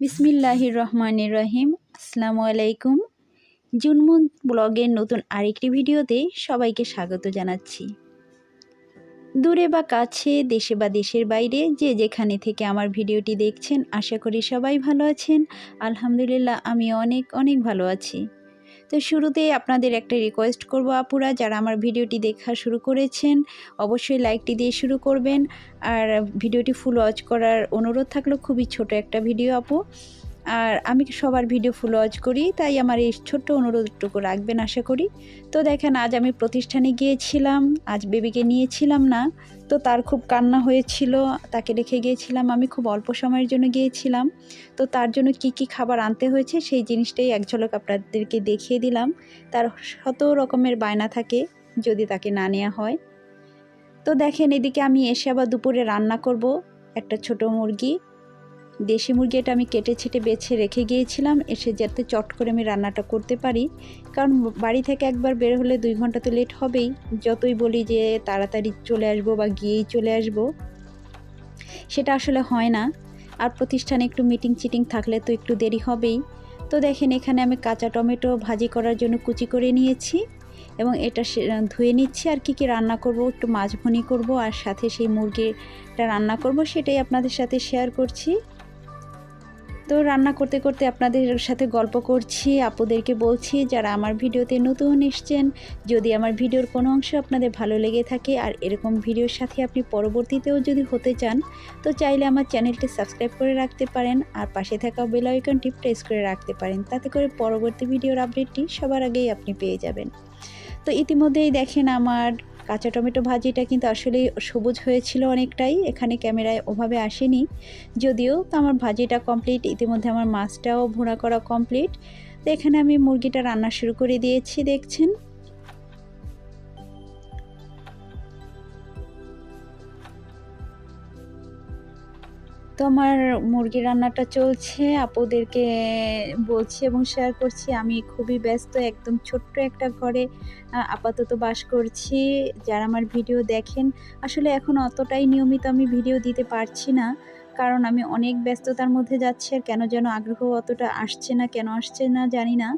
বিসমিল্লাহির রহমানির রহিম আসসালামু আলাইকুম। জুনমুন ব্লগের নতুন আরেকটি ভিডিওতে সবাইকে স্বাগত জানাচ্ছি। দূরে বা কাছে, দেশে বা দেশের বাইরে, যে যেখানে থেকে আমার ভিডিওটি দেখছেন, আশা করি সবাই ভালো আছেন। আলহামদুলিল্লাহ আমি অনেক অনেক ভালো আছি। তো শুরুতেই আপনাদের একটা রিকোয়েস্ট করব আপুরা, যারা আমার ভিডিওটি দেখা শুরু করেছেন, অবশ্যই লাইকটি দিয়ে শুরু করবেন। আর ভিডিওটি ফুল ওয়াচ করার অনুরোধ থাকল, খুবই ছোট একটা ভিডিও আপু। আর আমি সবার ভিডিও ফুল ওয়াচ করি? তাই আমার এই ছোট্ট অনুরোধটুকু রাখবেন আশা করি। তো দেখেন, আজ আমি প্রতিষ্ঠানে গিয়েছিলাম, আজ বেবিকে নিয়েছিলাম না। তো তার খুব কান্না হয়েছিল, তাকে রেখে গিয়েছিলাম, আমি খুব অল্প সময়ের জন্য গিয়েছিলাম। তো তার জন্য কি কি খাবার আনতে হয়েছে সেই জিনিসটাই এক ঝলক আপনাদেরকে দেখিয়ে দিলাম। তার শত রকমের বায়না থাকে, যদি তাকে না নেওয়া হয়। তো দেখেন, এদিকে আমি এসে আবার দুপুরে রান্না করব একটা ছোট মুরগি। দেশি মুরগি এটা আমি কেটে ছেটে বেছে রেখে গিয়েছিলাম, এসে যাতে চট করে আমি রান্নাটা করতে পারি। কারণ বাড়ি থেকে একবার বের হলে দুই ঘণ্টা তো লেট হবেই, যতই বলি যে তাড়াতাড়ি চলে আসব বা গিয়েই চলে আসব। সেটা আসলে হয় না। আর প্রতিষ্ঠানে একটু মিটিং চিটিং থাকলে তো একটু দেরি হবেই। তো দেখেন, এখানে আমি কাঁচা টমেটো ভাজি করার জন্য কুচি করে নিয়েছি এবং এটা ধুয়ে নিচ্ছি। আর কি কি রান্না করব, একটু মাছ ভুনি করব, আর সাথে সেই মুরগিটা রান্না করব, সেটাই আপনাদের সাথে শেয়ার করছি। তো রান্না করতে করতে আপনাদের সাথে গল্প করছি, আপুদেরকে বলছি, যারা আমার ভিডিওতে নতুন এসছেন, যদি আমার ভিডিওর কোনো অংশ আপনাদের ভালো লেগে থাকে আর এরকম ভিডিওর সাথে আপনি পরবর্তীতেও যদি হতে চান, তো চাইলে আমার চ্যানেলটি সাবস্ক্রাইব করে রাখতে পারেন আর পাশে থাকা বেল আইকনটি প্রেস করে রাখতে পারেন, তাতে করে পরবর্তী ভিডিওর আপডেটটি সবার আগেই আপনি পেয়ে যাবেন। তো ইতিমধ্যেই দেখেন আমার কাঁচা টমেটো ভাজিটা কিন্তু আসলে সবুজ হয়েছিল অনেকটাই, এখানে ক্যামেরায় ওভাবে আসেনি। যদিও তো আমার ভাজিটা কমপ্লিট ইতিমধ্যে আমার মাছটাও ভোড়া করা কমপ্লিট তো এখানে আমি মুরগিটা রান্না শুরু করে দিয়েছি, দেখছেন? তো আমার মুরগি রান্নাটা চলছে, আপুদেরকে বলছি এবং শেয়ার করছি। আমি খুবই ব্যস্ত, একদম ছোট্ট একটা ঘরে আপাতত বাস করছি। যারা আমার ভিডিও দেখেন, আসলে এখন অতটাই নিয়মিত আমি ভিডিও দিতে পারছি না, কারণ আমি অনেক ব্যস্ততার মধ্যে যাচ্ছি আর কেন যেন আগ্রহ অতটা আসছে না, কেন আসছে না জানি না।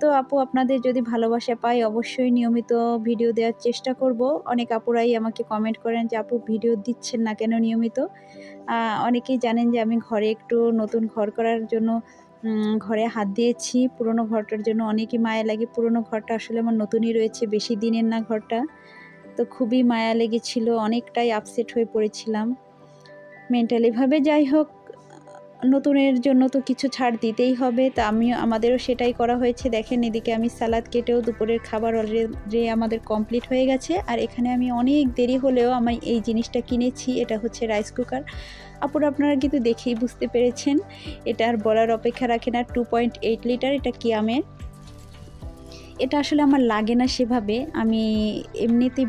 তো আপু, আপনাদের যদি ভালোবাসা পাই, অবশ্যই নিয়মিত ভিডিও দেওয়ার চেষ্টা করব। অনেক আপুরাই আমাকে কমেন্ট করেন যে, আপু, ভিডিও দিচ্ছেন না কেন নিয়মিত? অনেকেই জানেন যে, আমি ঘরে একটু নতুন ঘর করার জন্য ঘরে হাত দিয়েছি। পুরনো ঘরটার জন্য অনেকই মায়া লাগে। পুরনো ঘরটা আসলে আমার নতুনই রয়েছে, বেশি দিনের না ঘরটা। তো খুবই মায়া লেগেছিল, অনেকটাই আপসেট হয়ে পড়েছিলাম। মেন্টালিভাবে যাই হোক নতুনের জন্য তো কিছু ছাড় দিতেই হবে, তা আমি আমাদেরও সেটাই করা হয়েছে। দেখেন, এদিকে আমি সালাদ কেটেও দুপুরের খাবার অলরেডি আমাদের কমপ্লিট হয়ে গেছে। আর এখানে আমি অনেক দেরি হলেও আমি এই জিনিসটা কিনেছি, এটা হচ্ছে রাইস কুকার আপুর, আপনারা কিন্তু দেখেই বুঝতে পেরেছেন, এটা আর বলার অপেক্ষা রাখে না। টু পয়েন্ট এইট লিটার এটা কিয়ামের। এটা আসলে আমার লাগে না সেভাবে। আমি এমনিতেই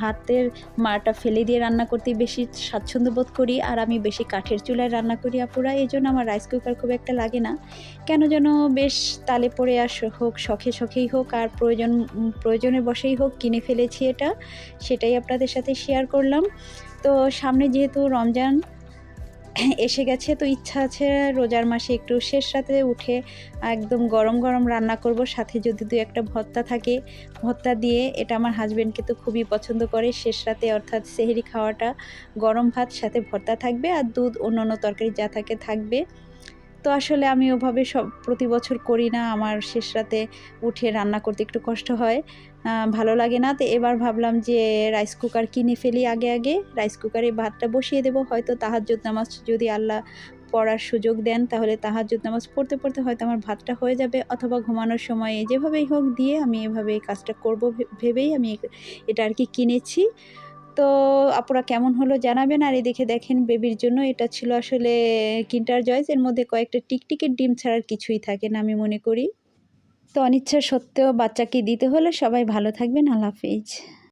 ভাতের মাটা ফেলে দিয়ে রান্না করতে বেশি স্বাচ্ছন্দ্য বোধ করি, আর আমি বেশি কাঠের চুলায় রান্না করি আপুরা, এই জন্য আমার রাইস কুকার খুব একটা লাগে না। কেন যেন বেশ তালে পড়ে আর হোক, শখে শখেই হোক, আর প্রয়োজন প্রয়োজনে বসেই হোক কিনে ফেলেছি এটা, সেটাই আপনাদের সাথে শেয়ার করলাম। তো সামনে যেহেতু রমজান এসে গেছে। তো ইচ্ছা আছে রোজার মাসে একটু শেষ রাতে উঠে একদম গরম গরম রান্না করব। সাথে যদি দু একটা ভর্তা থাকে, ভর্তা দিয়ে এটা আমার হাজব্যান্ডকে তো খুবই পছন্দ করে। শেষ রাতে অর্থাৎ সেহেরি খাওয়াটা, গরম ভাত, সাথে ভর্তা থাকবে। আর দুধ অন্য অন্য তরকারি যা থাকে থাকবে। তো আসলে আমি ওভাবে সব প্রতি বছর করি না। আমার শেষ রাতে উঠে রান্না করতে একটু কষ্ট হয়। ভালো লাগে না। তো এবার ভাবলাম যে রাইস কুকার কিনে ফেলি আগে আগে। রাইস কুকারে ভাতটা বসিয়ে দেবো। হয়তো তাহাজ্জুদ নামাজ যদি আল্লাহ পড়ার সুযোগ দেন, তাহলে তাহাজ্জুদ নামাজ পড়তে পড়তে হয়তো আমার ভাতটা হয়ে যাবে। অথবা ঘুমানোর সময় যেভাবেই হোক দিয়ে আমি এভাবে কাজটা করব ভেবেই আমি এটা আর কি কিনেছি। তো আপনারা কেমন হলো জানাবেন, আর এদিকে দেখেন বেবির জন্য এটা ছিল আসলে কিন্টার জয়েস, এর মধ্যে কয়েকটা টিকটিকের ডিম ছাড়ার কিছুই থাকে না আমি মনে করি। তো অনিচ্ছা সত্ত্বেও বাচ্চাকে দিতে হলে সবাই ভালো থাকবেন, আল্লাহ হাফিজ।